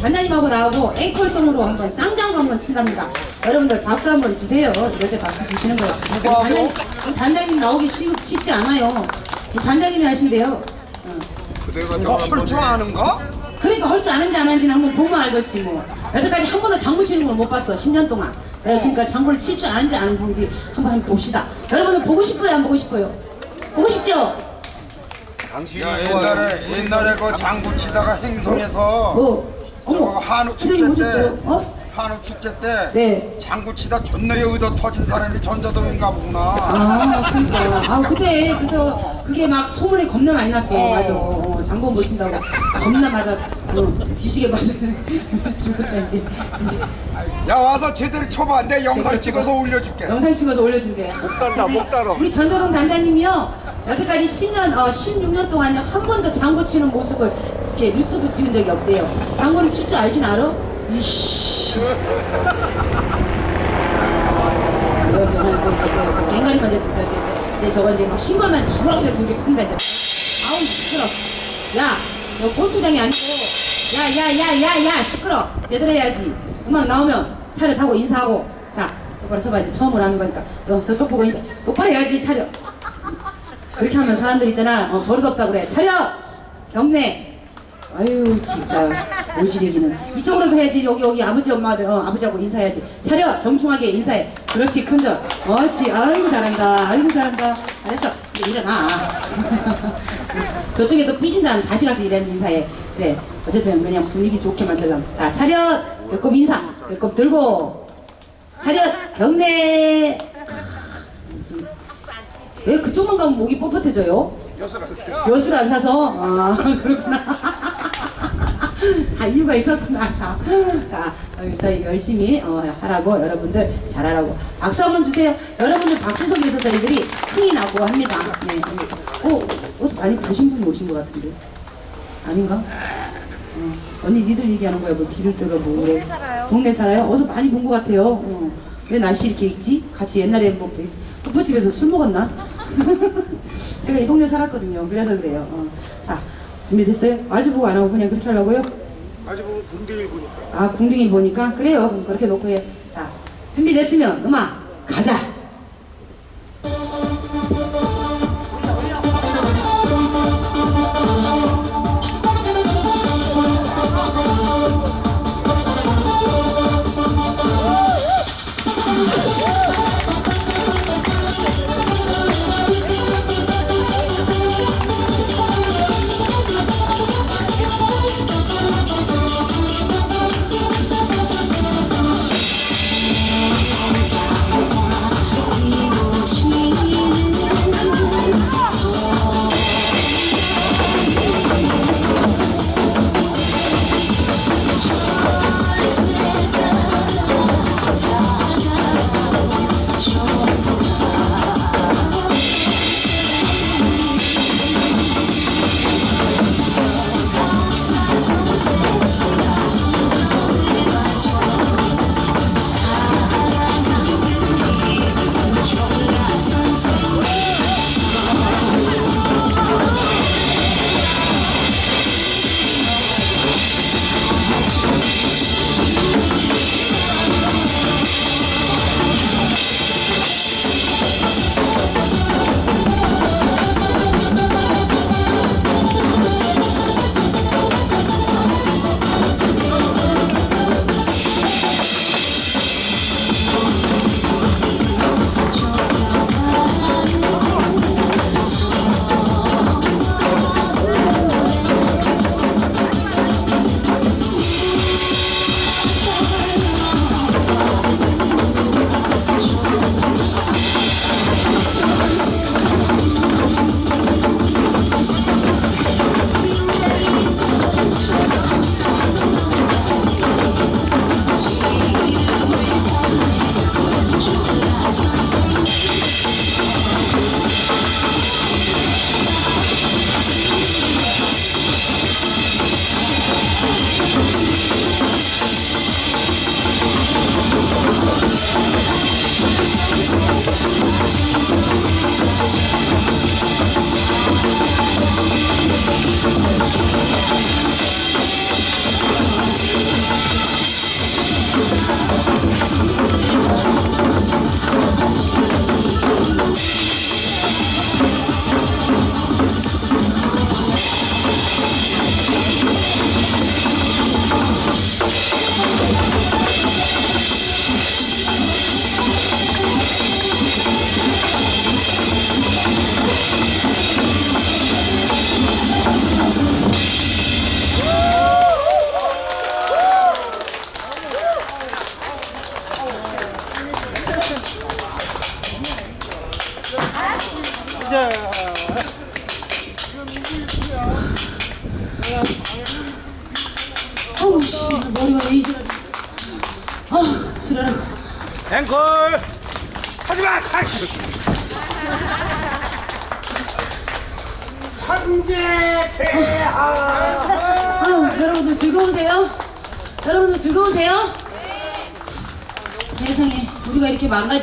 단장님하고 나하고 앵콜송으로 한번 쌍장구 한번 친답니다. 여러분들 박수 한번 주세요. 이럴 때 박수 주시는 거예요. 단장님, 단장님 나오기 쉬, 쉽지 않아요. 단장님이 하신대요. 어. 그대가 이거 저할줄 아는가? 그러니까 할줄 아는지 안 하는지는 한번 보면 알겠지 뭐. 여태까지 한 번도 장구 치는 걸 못 봤어. 10년 동안. 네, 그러니까 장구를 칠 줄 아는지 안 아는지 한번 한번 봅시다. 여러분들 보고 싶어요? 안 보고 싶어요? 보고 싶죠? 당신이 야. 옛날에 옛날에 그 장구 치다가 행성에서 뭐? 어머, 한우 선생님 축제 때 오셨어요? 어? 한우 축제 때 네. 장구 치다 존나 여기다 터진 사람이 전자동인가 보구나. 아, 그러니까. 아, 그때 그래서 그게 막 소문이 겁나 많이 났어. 맞아. 어, 장군 보신다고 겁나 맞아. 어, 뒤지게 맞아. 죽었다 이제. 이제 야 와서 제대로 쳐봐. 내 영상 제대로 찍어서. 올려줄게. 영상 찍어서 올려준대. 못 따라, 못 따라. 우리 전자동 단장님이요. 여태까지 10년, 어, 16년 동안 한 번도 장구 치는 모습을 이렇게 유튜브 찍은 적이 없대요. 장구를 칠 줄 알긴 알아? 이씨. 갱가리만 됐, 저, 저, 저, 이제 막 신발만 주렁이가 두개 푼다, 이제. 아우, 시끄러. 야, 너 고추장이 아니고, 야, 야, 야, 야, 야, 시끄러. 제대로 해야지. 음악 나오면 차를 타고 인사하고. 자, 똑바로 서봐, 이제 처음으로 하는 거니까. 너 저쪽 보고 인사. 똑바로 해야지, 차려. 그렇게 하면 사람들 있잖아, 어, 버릇없다 그래. 차려! 경례! 아유 진짜. 모지르기는. 이쪽으로도 해야지. 여기 여기 아버지 엄마들 어, 아버지하고 인사해야지. 차려 정중하게 인사해. 그렇지 큰절. 옳지. 아이고 잘한다. 아이고 잘한다. 잘했어. 이제 일어나. 저쪽에 또 삐진다면 다시 가서 일해 인사해. 그래. 어쨌든 그냥 분위기 좋게 만들려면. 자 차렷! 배꼽 인사. 배꼽 들고. 차렷! 경례 왜 그쪽만 가면 목이 뻣뻣해져요? 엿을 안 사서 아 그렇구나 다 이유가 있었구나 자, 자 어, 저희 열심히 어, 하라고 여러분들 잘하라고 박수 한번 주세요 여러분들 박수 속에서 저희들이 흥이 나고 합니다 네. 어, 어디서 많이 보신 분이 오신 것 같은데 아닌가? 어, 언니 니들 얘기하는 거야 뭐 뒤를 들어 뭐 동네 살아요. 동네 살아요? 어디서 많이 본 것 같아요 어. 왜 날씨 이렇게 있지? 같이 옛날에 뭐 푸푸집에서 술 먹었나? 제가 이 동네 살았거든요. 그래서 그래요. 어. 자, 준비됐어요? 마주보고 안 하고 그냥 그렇게 하려고요? 아직 보면 군대일 보니까. 아, 궁둥이 보니까? 그래요. 그럼 그렇게 놓고 해. 자, 준비됐으면 음악! 가자.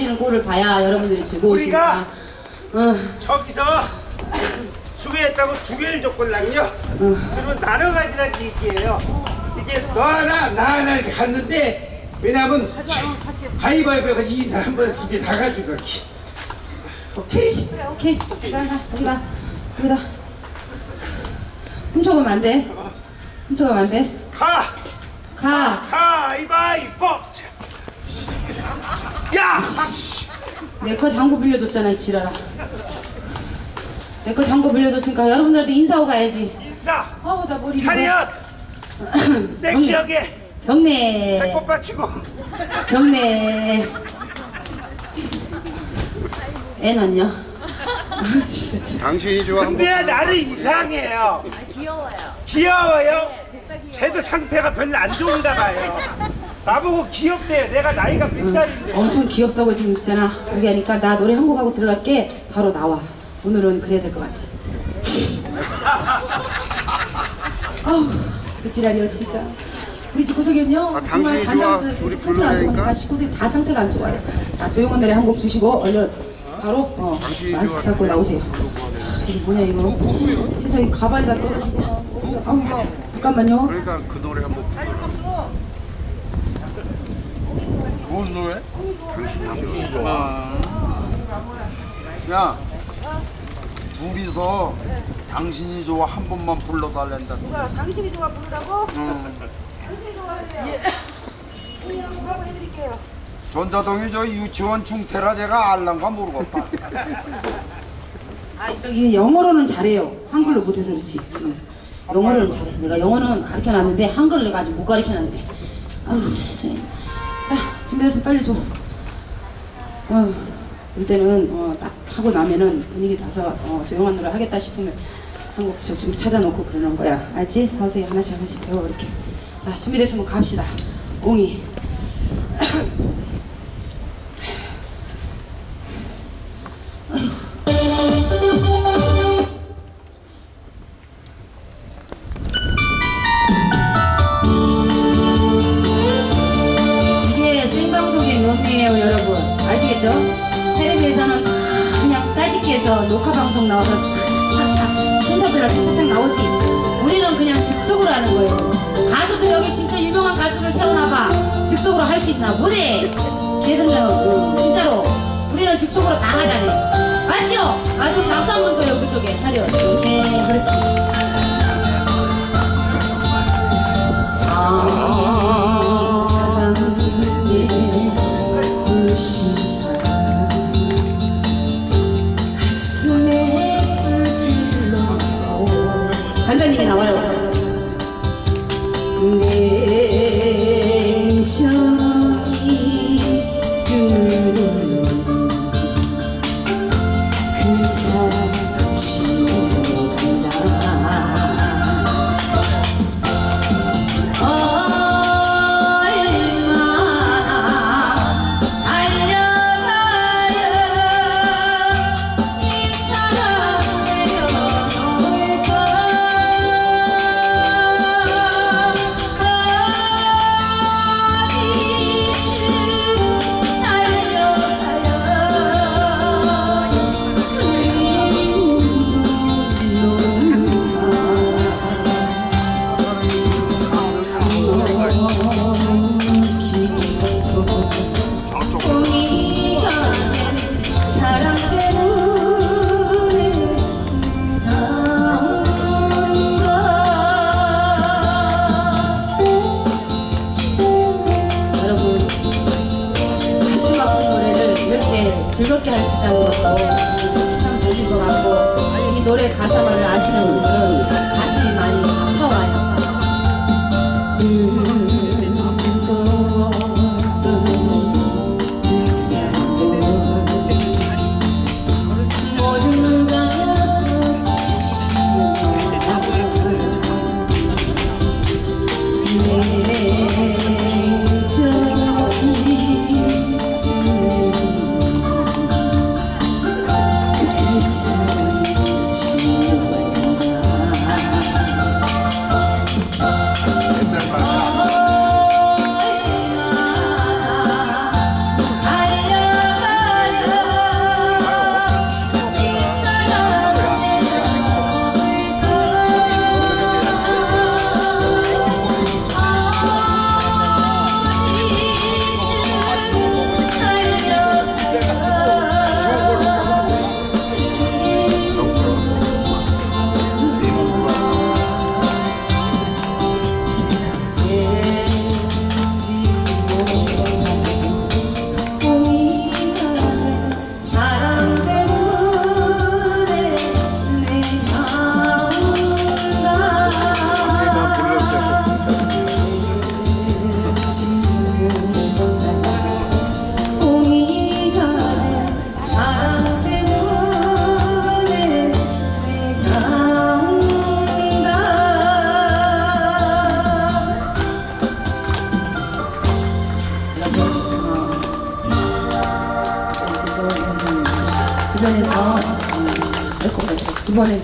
망가지는 꼴을 봐야 여러분들이 즐거우십니다. 어, 저기서 수고했다고 두 개를 줬걸랑요. 그러면 나눠 가지란 얘기예요. 이게 너 하나 나 하나 이렇게 갔는데 왜냐면 가위바위보가 이 사람 한번 두개 다 가져가기. 오케이. 오케이. 가, 가, 여기 봐. 여기다. 훔쳐가면 안 돼. 훔쳐가면 안 돼. 가 가. 가위바위보. 야. 내 거 장고 빌려줬잖아, 이 지랄아. 내 거 장고 빌려줬으니까 여러분들한테 인사하고 가야지. 인사. 아우, 나 머리. 차렷. 섹시하게 경례. 배꼽 받치고. 경례. 애 낳냐? 아, 진짜. 진짜. 당신이 좋아. 근데 나는 이상해요. 귀여워요. 귀여워요? 됐다 귀여워. 쟤도 상태가 별로 안 좋은가 봐요. 나보고 귀엽대요. 내가 나이가 몇 살인데. 엄청 귀엽다고 지금 있잖아. 그게 하니까 나 노래 한 곡 하고 들어갈게. 바로 나와. 오늘은 그래야 될 것 같아. 아우, 저 지랄이야 진짜. 우리 집 구석이는요. 아, 정말. 반장들 상태가 안 좋으니까. 식구들이 다 상태가 안 좋아요. 자, 조용한 노래 한 곡 주시고 얼른 바로 어, 말. 잡고 나오세요. 이게 뭐냐 이거? 세상에 가발이 다 떨어지고. 아우, 잠깐만요. 그러니까 그 노래 한번. 뭔 노래? 당신이 좋아. 야 둘이서 당신이 좋아 한 번만 불러달랜다 누가 당신이 좋아 부르라고? 응 당신이 좋아하래요 한번 해드릴게요 전자동이 저 유치원 중태라 제가 알란가 모르겠다 아, 저기 영어로는 잘해요. 한글로 못해서 그렇지. 응. 영어로는 잘해. 내가 영어는 가르쳐 놨는데 한글을 내가 아직 못 가르쳐 놨네. 아유, 세상에. 자, 준비됐으면 빨리 줘. 어, 이때는 어, 딱 하고 나면은 분위기 나서 어, 조용한 노래 하겠다 싶으면 한곡 좀 찾아놓고 그러는 거야. 알지? 서서히 하나씩 하나씩 배워 이렇게. 자, 준비됐으면 갑시다. 옹이. 즐겁게 할 수 있다는 것도 참 좋은 것 같고 이 노래 가사만을 아시는 분들은 가슴이 많이 아파와요. 모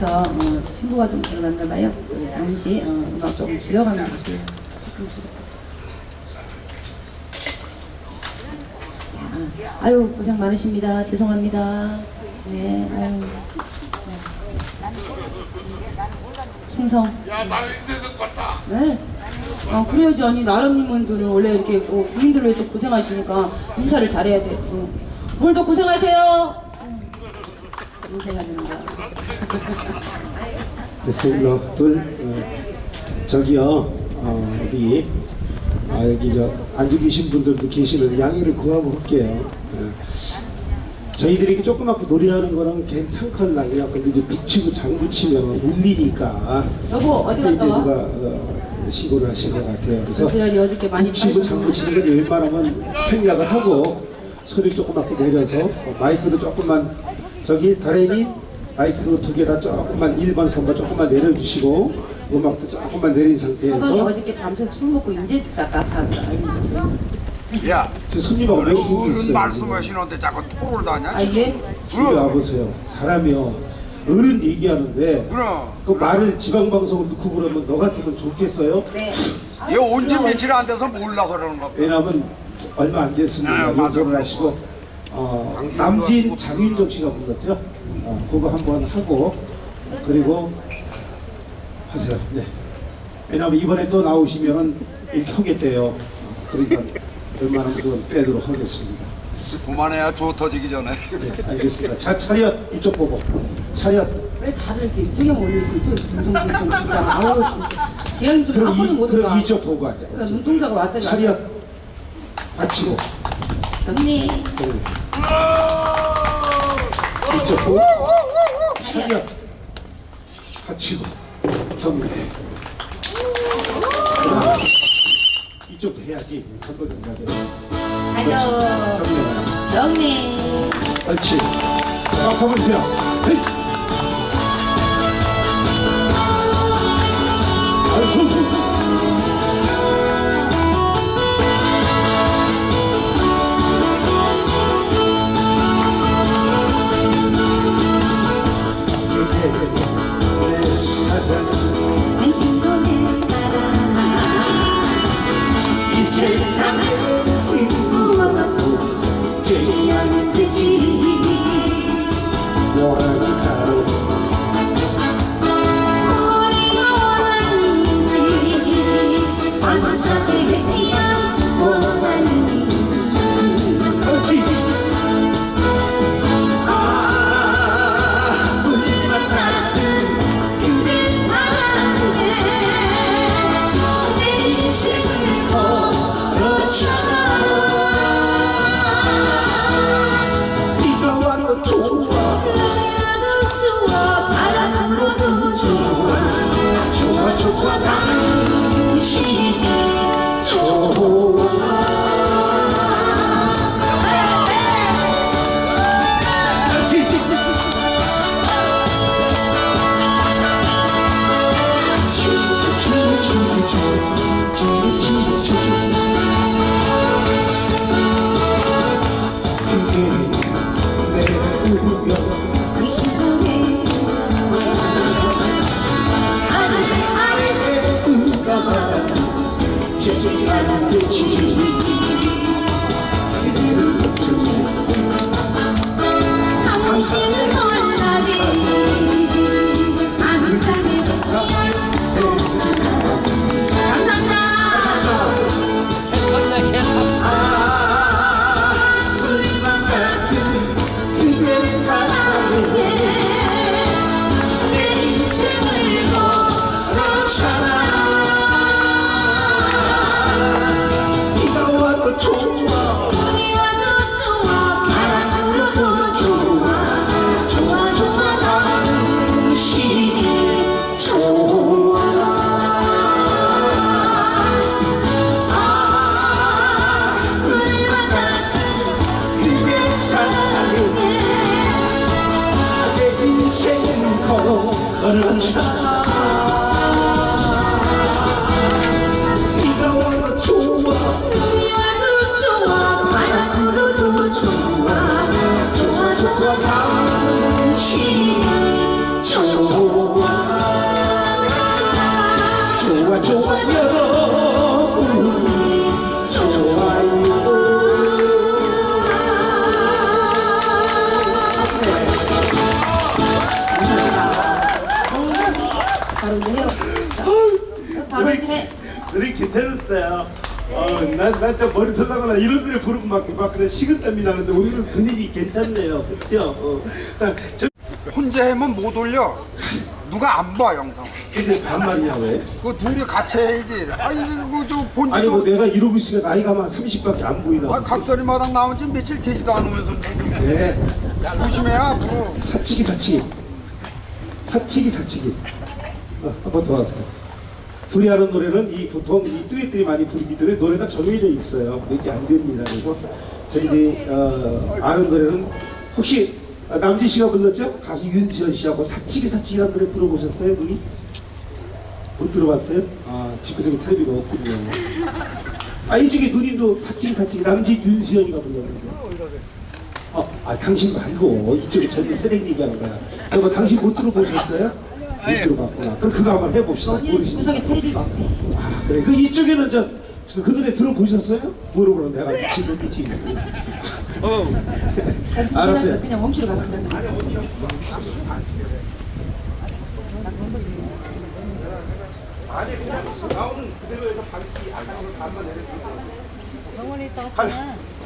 주변에서 어, 친구가 좀 들어갔나 봐요. 네, 잠시 어, 음악 조금 줄여가면서 할게요. 조금 줄여. 자, 아유 고생 많으십니다. 죄송합니다. 네, 아유. 네. 충성. 야, 나는 인생에서 껐다. 네. 아 그래야지 아니 나름님은 원래 이렇게 뭐 국민들을 위해서 고생하시니까 인사를 잘해야 돼. 응. 오늘도 고생하세요. 되는 거야. 됐습니다. 둘, 어, 저기요, 어, 우리, 아, 여기 저, 앉아 계신 분들도 계시는데 양해를 구하고 할게요. 어. 저희들이 이렇게 조그맣게 노래하는 거는 괜찮걸랑요. 근데 이제 북치고 장구 치면 울리니까. 여보 어디 이제 갔다 와? 누가 어, 신고를 하신 것 같아요. 그래서 어저께 많이 북치고 빨고 장구 치는 게 웬만하면 생략을 하고 소리 조그맣게 내려서 어, 마이크도 조금만 저기 다래님 마이크 두 개 다 조금만 1번, 3번 조금만 내려주시고 음악도 조금만 내린 상태에서 어저께 밤새 술 먹고 인제 짝같아. 야, 저 손님하고 어른 맹신이 있어요. 말씀하시는데 자꾸 토를 다냐? 아 예? 이리 와보세요. 사람이요. 어른 얘기하는데 그럼. 그 말을 지방방송을 넣고 그러면 너 같으면 좋겠어요? 네. 얘 온지 며칠 안 돼서 몰라 그러는 거. 왜냐하면 얼마 안 됐습니다. 아, 맞아. 요청을 하시고 어, 남진 장윤정 씨가 불렀죠. 어, 그거 한번 하고 그리고 하세요. 네. 왜냐하면 이번에 또 나오시면은 이렇게 하겠대요. 어, 그러니까 웬만하면 그건 빼도록 하겠습니다. 그만해야 조 터지기 전에. 네, 알겠습니다. 자, 차렷 이쪽 보고 차렷. 왜 다들 이렇게 이쪽에만 올리고 이쪽 듬성듬성 진짜 아우 진짜 기왕 좀 그럼, 이, 못 그럼. 이쪽 보고 하자. 그러니까 눈동자가 왔다. 차렷 받치고 언니 그래. 이쪽 보고 차렷 받치고 정리. 이쪽도 해야지 한번 해야 돼. 영님. 그렇지. 박수 한번 주세요. 헤이. 아유, 손, 괜찮았어요. 어, 난난좀 머리 서다거나 이런 노래 부르면 막, 막 그래 식은땀이 나는데 오늘은 분위기 괜찮네요. 그렇죠? 어. 자, 저, 혼자 하면 못 올려. 누가 안 봐 영상. 근데 반말이야 왜? 그 둘이 같이 해야지. 아니 그저 아니 본지도. 뭐 내가 이러고 있으니까 나이가 막 30밖에 안 보이나? 아, 각설이 마당 나온 지 며칠 되지도 않으면서 네. 조심해야 앞으로. 사치기 사치기 사치기 사치기 어, 한번 더 하세요 둘이 하는 노래는 이 보통 이 듀엣들이 많이 부르기 때문에 노래가 정해져 있어요 이렇게 안 됩니다 그래서 저희들이 어, 아는 노래는 혹시 아, 남진 씨가 불렀죠? 가수 윤수현 씨하고 사치기 사치기라는 노래 들어보셨어요 누이? 못 들어봤어요? 아 집구석에 텔레비가 없군요 아 이쪽에 누님도 사치기 사치기 남진 윤수현이가 불렀는데 어, 아 당신 말고 이쪽에 젊은 세대 얘기하는 거야. 여보 당신 못 들어보셨어요? 못 들어봤구나. 그럼 그거 한번 해봅시다. 모르시죠? 집구석에 텔레비가 없대. 아 그래. 그 이쪽에는 저그 노래 들어보셨어요? 물어보는 내가 미친 미치. 어. 알았어요. 그냥 멈추러 갑시다. 아니 그냥 나오는 그대로에서 방귀 안 나오는 반만 내려주고. 병원에 있다 가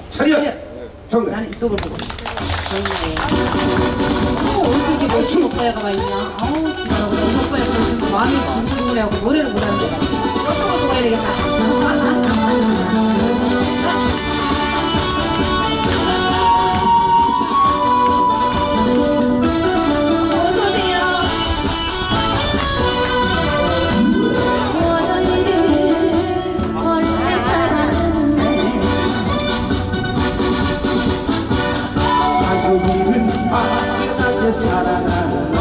차려. 형들. 나는 이쪽을 보고. 어, 어디서 이렇게 멋진 오빠야가 와 있냐? 아우, 진짜. 오빠야 지금 마음이 두근두근해하고 노래를 못하는데. 저쪽으로 돌아야 되겠다. 살았는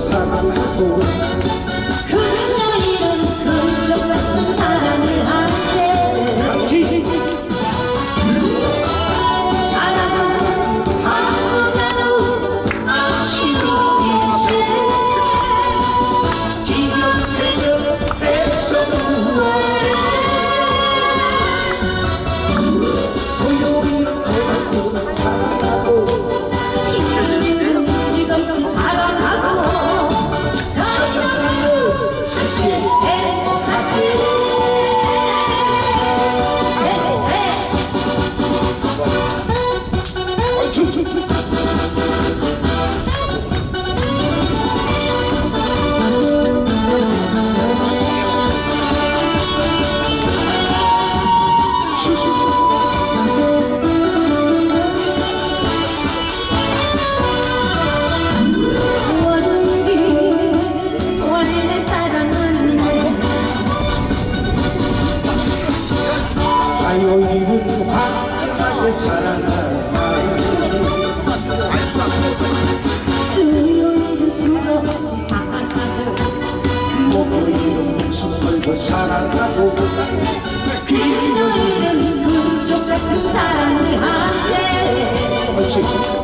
목숨 사 걸고 살아가고 금요일은 금쪽 같은 사랑을 하세